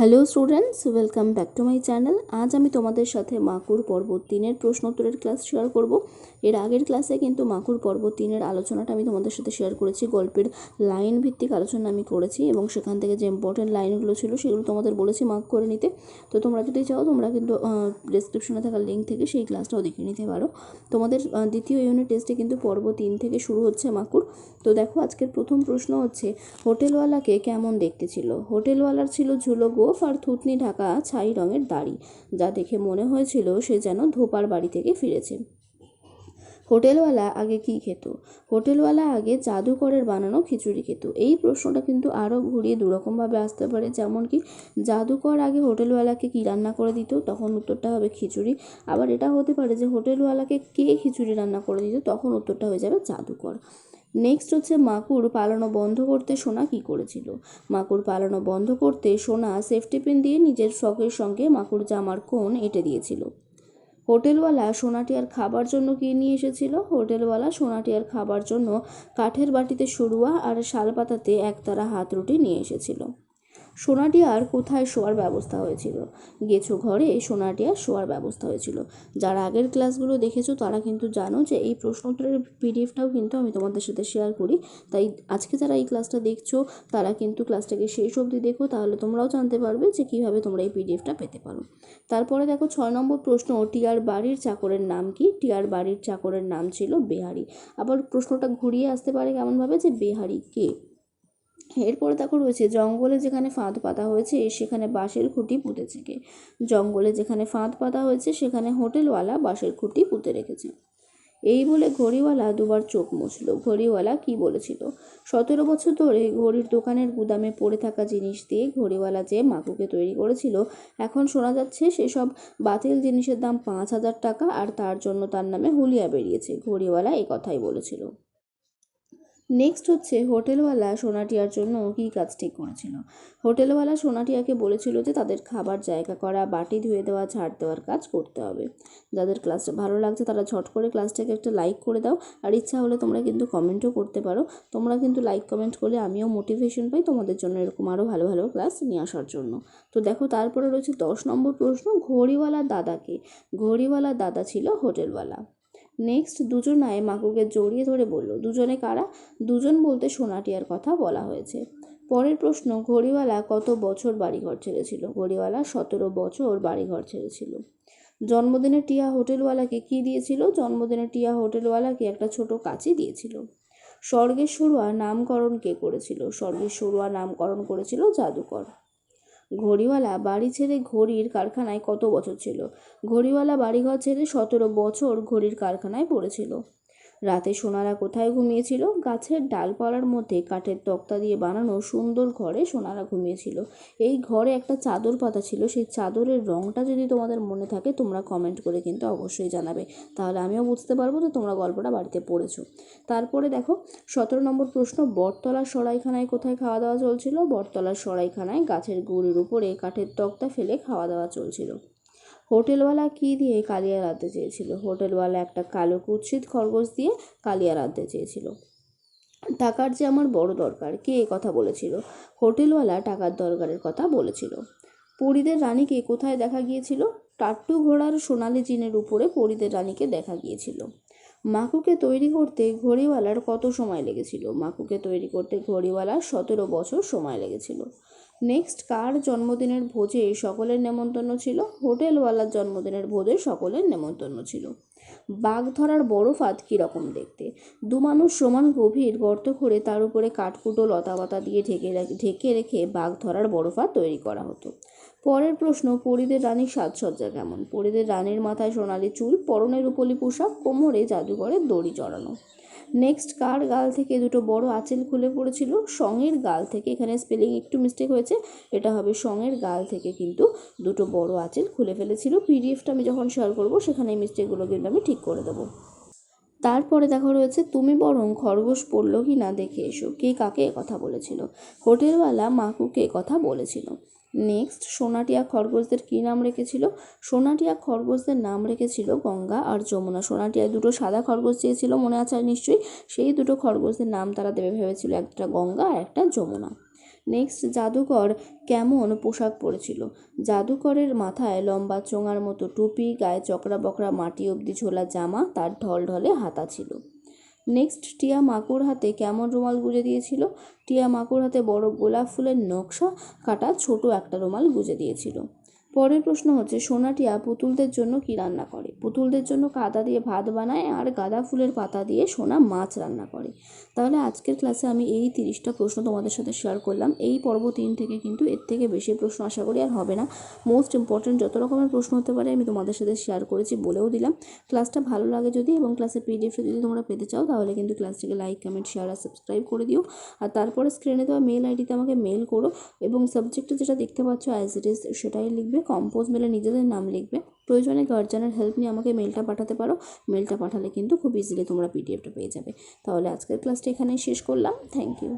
Hello students welcome back to my channel আজ আমি তোমাদের সাথে মাকুর পর্ব তিনের প্রশ্নোত্তরের ক্লাস শেয়ার করব। এর আগের ক্লাসে কিন্তু মাকুর পর্ব তিনের আলোচনাটা আমি তোমাদের সাথে শেয়ার করেছি। গল্পের লাইন ভিত্তিক আলোচনা আমি করেছি এবং সেখান থেকে যে ইম্পর্টেন্ট লাইনগুলো ছিল সেগুলো তোমাদের বলেছি মার্ক করে নিতে। তো তোমরা যদি চাও, তোমরা কিন্তু ডিসক্রিপশনে থাকা লিঙ্ক থেকে সেই ক্লাসটাও দেখে নিতে পারো। তোমাদের দ্বিতীয় ইউনিট টেস্টে কিন্তু পর্ব তিন থেকে শুরু হচ্ছে মাকুর। তো দেখো, আজকের প্রথম প্রশ্ন হচ্ছে, হোটেলওয়ালাকে কেমন দেখতে ছিল? হোটেলওয়ালার ছিল ঝুলো গোফ আর থুতনি ঢাকা ছাই রঙের দাড়ি। যা দেখে মনে হয়েছিল সে যেন ধোপার বাড়ি থেকে ফিরেছে। হোটেলওয়ালা আগে কি খেত? হোটেলওয়ালা আগে জাদুকরের বানানো খিচুড়ি খেত। এই প্রশ্নটা কিন্তু আরও ঘুরিয়ে দুরকমভাবে আসতে পারে, যেমন কি, জাদুকর আগে হোটেলওয়ালাকে কি রান্না করে দিত? তখন উত্তরটা হবে খিচুড়ি। আবার এটা হতে পারে যে হোটেলওয়ালাকে কে খিচুড়ি রান্না করে দিত? তখন উত্তরটা হয়ে যাবে জাদুকর। নেক্সট হচ্ছে মাকুর পালানো বন্ধ করতে সোনা কি করেছিল? মাকুর পালানো বন্ধ করতে সোনা সেফটি পিন দিয়ে নিজের শখের সঙ্গে মাকুর জামার কোণ এঁটে দিয়েছিল। হোটেলওয়ালা সোনাটি আর খাবার জন্য কি নিয়ে এসেছিল? হোটেলওয়ালা সোনাটি আর খাবার জন্য কাঠের বাটিতে সরুয়া আর শালপাতাতে একতারা হাত রুটি নিয়ে এসেছিল। সোনাটিয়ার কোথায় শোয়ার ব্যবস্থা হয়েছিল? গেছো ঘরে সোনাটিয়ার শোয়ার ব্যবস্থা হয়েছিল। যারা আগের ক্লাসগুলো দেখেছ, তারা কিন্তু জানো যে এই প্রশ্ন উত্তরের পিডিএফটাও কিন্তু আমি তোমাদের সাথে শেয়ার করি। তাই আজকে যারা এই ক্লাসটা দেখছ, তারা কিন্তু ক্লাসটাকে শেষ অবধি দেখো, তাহলে তোমরাও জানতে পারবে যে কীভাবে তোমরা এই পিডিএফটা পেতে পারো। তারপরে দেখো ছয় নম্বর প্রশ্ন, টিয়ার বাড়ির চাকরের নাম কি? টিয়ার বাড়ির চাকরের নাম ছিল বেহারি। আবার প্রশ্নটা ঘুরিয়ে আসতে পারে কেমনভাবে যে বেহারি কে? এরপরে দেখো রয়েছে, জঙ্গলে যেখানে ফাঁদ পাতা হয়েছে, সেখানে বাঁশের খুঁটি পুঁতেছে কে জঙ্গলে যেখানে ফাঁদ পাতা হয়েছে, সেখানে হোটেলওয়ালা বাঁশের খুঁটি পুঁতে রেখেছে। এই বলে ঘড়িওয়ালা দুবার চোখ মুছল। ঘড়িওয়ালা কি বলেছিল? সতেরো বছর ধরে ঘড়ির দোকানের গুদামে পড়ে থাকা জিনিস দিয়ে ঘড়িওয়ালা যে মাকুকে তৈরি করেছিল, এখন শোনা যাচ্ছে সেসব বাতিল জিনিসের দাম পাঁচ হাজার টাকা আর তার জন্য তার নামে হুলিয়া বেরিয়েছে। ঘড়িওয়ালা এই কথাই বলেছিল। নেক্সট হচ্ছে হোটেলওয়ালা সোনাটিয়ার জন্য কী কাজ ঠিক করেছিল? হোটেলওয়ালা সোনাটিয়াকে বলেছিল যে তাদের খাবার জায়গা করা, বাটি ধুয়ে দেওয়া ঝাড় দেওয়ার কাজ করতে হবে। যাদের ক্লাসটা ভালো লাগছে তারা ঝট করে ক্লাসটাকে একটা লাইক করে দাও। আর ইচ্ছা হলে তোমরা কিন্তু কমেন্টও করতে পারো। তোমরা কিন্তু লাইক কমেন্ট করলে আমিও মোটিভেশন পাই তোমাদের জন্য এরকম আরও ভালো ভালো ক্লাস নিয়ে আসার জন্য। তো দেখো তারপরে রয়েছে দশ নম্বর প্রশ্ন, ঘড়িওয়ালা দাদাকে। ঘড়িওয়ালা দাদা ছিল হোটেলওয়ালা। নেক্সট দুজনায় মাকুকে জড়িয়ে ধরে বলল, দুজনে কারা? দুজন বলতে সোনাটিয়ার কথা বলা হয়েছে। পরের প্রশ্ন, ঘড়িওয়ালা কত বছর বাড়িঘর ছেড়েছিল? ঘড়িওয়ালা সতেরো বছর বাড়িঘর ছেড়েছিল। জন্মদিনে টিয়া হোটেলওয়ালাকে কি দিয়েছিল? জন্মদিনে টিয়া হোটেলওয়ালাকে একটা ছোট কাঁচি দিয়েছিল। স্বর্গেশ্বরুয়া নামকরণ কে করেছিল? স্বর্গেশ্বরুয়া নামকরণ করেছিল জাদুকর। ঘড়িওয়ালা বাড়ি ছেড়ে ঘড়ির কারখানায় কত বছর ছিল? ঘড়িওয়ালা বাড়িঘর ছেড়ে সতেরো বছর ঘড়ির কারখানায় পড়েছিল। রাতে সোনারা কোথায় ঘুমিয়েছিল? গাছের ডালপালার মধ্যে কাঠের তক্তা দিয়ে বানানো সুন্দর ঘরে সোনারা ঘুমিয়েছিল। এই ঘরে একটা চাদর পাতা ছিল। সেই চাদরের রঙটা যদি তোমাদের মনে থাকে, তোমরা কমেন্ট করে কিন্তু অবশ্যই জানাবে। তাহলে আমিও বুঝতে পারব যে তোমরা গল্পটা বাড়িতে পড়েছো। তারপরে দেখো, সতেরো নম্বর প্রশ্ন, বটতলার সরাইখানায় কোথায় খাওয়া দাওয়া চলছিল? বটতলার সরাইখানায় গাছের গুড়ির উপরে কাঠের তক্তা ফেলে খাওয়া দাওয়া চলছিল। হোটেলওয়ালা কী দিয়ে কালিয়া রাঁধতে চেয়েছিল? হোটেলওয়ালা একটা কালো কুৎসিত খরগোশ দিয়ে কালিয়া রাঁধতে চেয়েছিল। টাকার যে আমার বড় দরকার, কে এ কথা বলেছিল? হোটেলওয়ালা টাকার দরকারের কথা বলেছিল। পরীদের রানীকে কোথায় দেখা গিয়েছিল? টাট্টু ঘোড়ার সোনালি জিনের উপরে পরীদের রানীকে দেখা গিয়েছিল। মাকুকে তৈরি করতে ঘড়িওয়ালার কত সময় লেগেছিল? মাকুকে তৈরি করতে ঘড়িওয়ালার সতেরো বছর সময় লেগেছিল। নেক্সট কার জন্মদিনের ভোজে সকলের নেমন্তন্ন ছিল? হোটেলওয়ালার জন্মদিনের ভোজে সকলের নেমন্তন্ন ছিল। বাঘ ধরার বড় ফাঁদ কীরকম দেখতে? দু মানুষ সমান গভীর গর্ত করে তার উপরে কাঠকুটো লতাপাতা দিয়ে ঢেকে ঢেকে রেখে বাঘ ধরার বড় ফাঁদ তৈরি করা হতো। পরের প্রশ্ন, পরিদের রানীর সাজসজ্জা কেমন? পরিদের রানীর মাথায় সোনালি চুল, পরনের উপলি পোশাক, কোমরে জাদুঘরের দড়ি জড়ানো। নেক্সট কার গাল থেকে দুটো বড় আঁচল খুলে পড়েছিল? সঙের গাল থেকে। এখানে স্পেলিং একটু মিস্টেক হয়েছে। এটা হবে সঙের গাল থেকে কিন্তু দুটো বড় আঁচল খুলে ফেলেছিল। পিডিএফটা আমি যখন শেয়ার করব, সেখানে এই মিস্টেকগুলো কিন্তু আমি ঠিক করে দেবো। তারপরে দেখা রয়েছে, তুমি বরং খরগোশ পড়ল কি না দেখে এসো। কে কাকে কথা বলেছিল? হোটেলওয়ালা মাকুকে কথা বলেছিল। নেক্সট সোনাটিয়া খরগোশদের কী নাম রেখেছিল? সোনাটিয়া খরগোশদের নাম রেখেছিল গঙ্গা আর যমুনা। সোনাটিয়া দুটো সাদা খরগোশ চেয়েছিল, মনে আছে নিশ্চয়ই? সেই দুটো খরগোশদের নাম তারা দেবে ভেবেছিল, একটা গঙ্গা আর একটা যমুনা। নেক্সট জাদুকর কেমন পোশাক পরেছিল? জাদুকরের মাথায় লম্বা চোঙার মতো টুপি, গায়ে চকরা বকরা মাটি অবধি ঝোলা জামা, তার ঢল ঢলে হাতা ছিল। নেক্সট টিয়া মাকুর হাতে কেমন রুমাল গুঁজে দিয়েছিল? টিয়া মাকুর হাতে বড় গোলাপ ফুলের নকশা কাটা ছোট একটা রুমাল গুঁজে দিয়েছিল। পরের প্রশ্ন হচ্ছে, সোনাটিয়া পুতুলদের জন্য কি রান্না করে? পুতুলদের জন্য কাদা দিয়ে ভাত বানায় আর গাঁদা ফুলের পাতা দিয়ে সোনা মাছ রান্না করে। তাহলে আজকের ক্লাসে আমি এই তিরিশটা প্রশ্ন তোমাদের সাথে শেয়ার করলাম। এই পর্ব তিন থেকে কিন্তু এর থেকে বেশি প্রশ্ন আশা করি আর হবে না। মোস্ট ইম্পর্টেন্ট যত রকমের প্রশ্ন হতে পারে আমি তোমাদের সাথে শেয়ার করেছি, বলেও দিলাম। ক্লাসটা ভালো লাগে যদি এবং ক্লাসের পিডিএফটা যদি তোমরা পেতে চাও, তাহলে কিন্তু ক্লাসটিকে লাইক কমেন্ট শেয়ার আর সাবস্ক্রাইব করে দিও। আর তারপরে স্ক্রিনে দেওয়া মেল আইডিতে আমাকে মেল করো এবং সাবজেক্টে যেটা দেখতে পাচ্ছ অ্যাজ ইট ইজ সেটাই লিখবে। কম্পোজ মেলে নিজেদের নাম লিখবে। প্রয়োজনে গার্জেনের হেল্প নিয়ে আমাকে মেলটা পাঠাতে পারো। মেলটা পাঠালে কিন্তু খুব ইজিলি তোমরা পিডিএফটা পেয়ে যাবে। তাহলে আজকের ক্লাসটা এখানেই শেষ করলাম। Thank you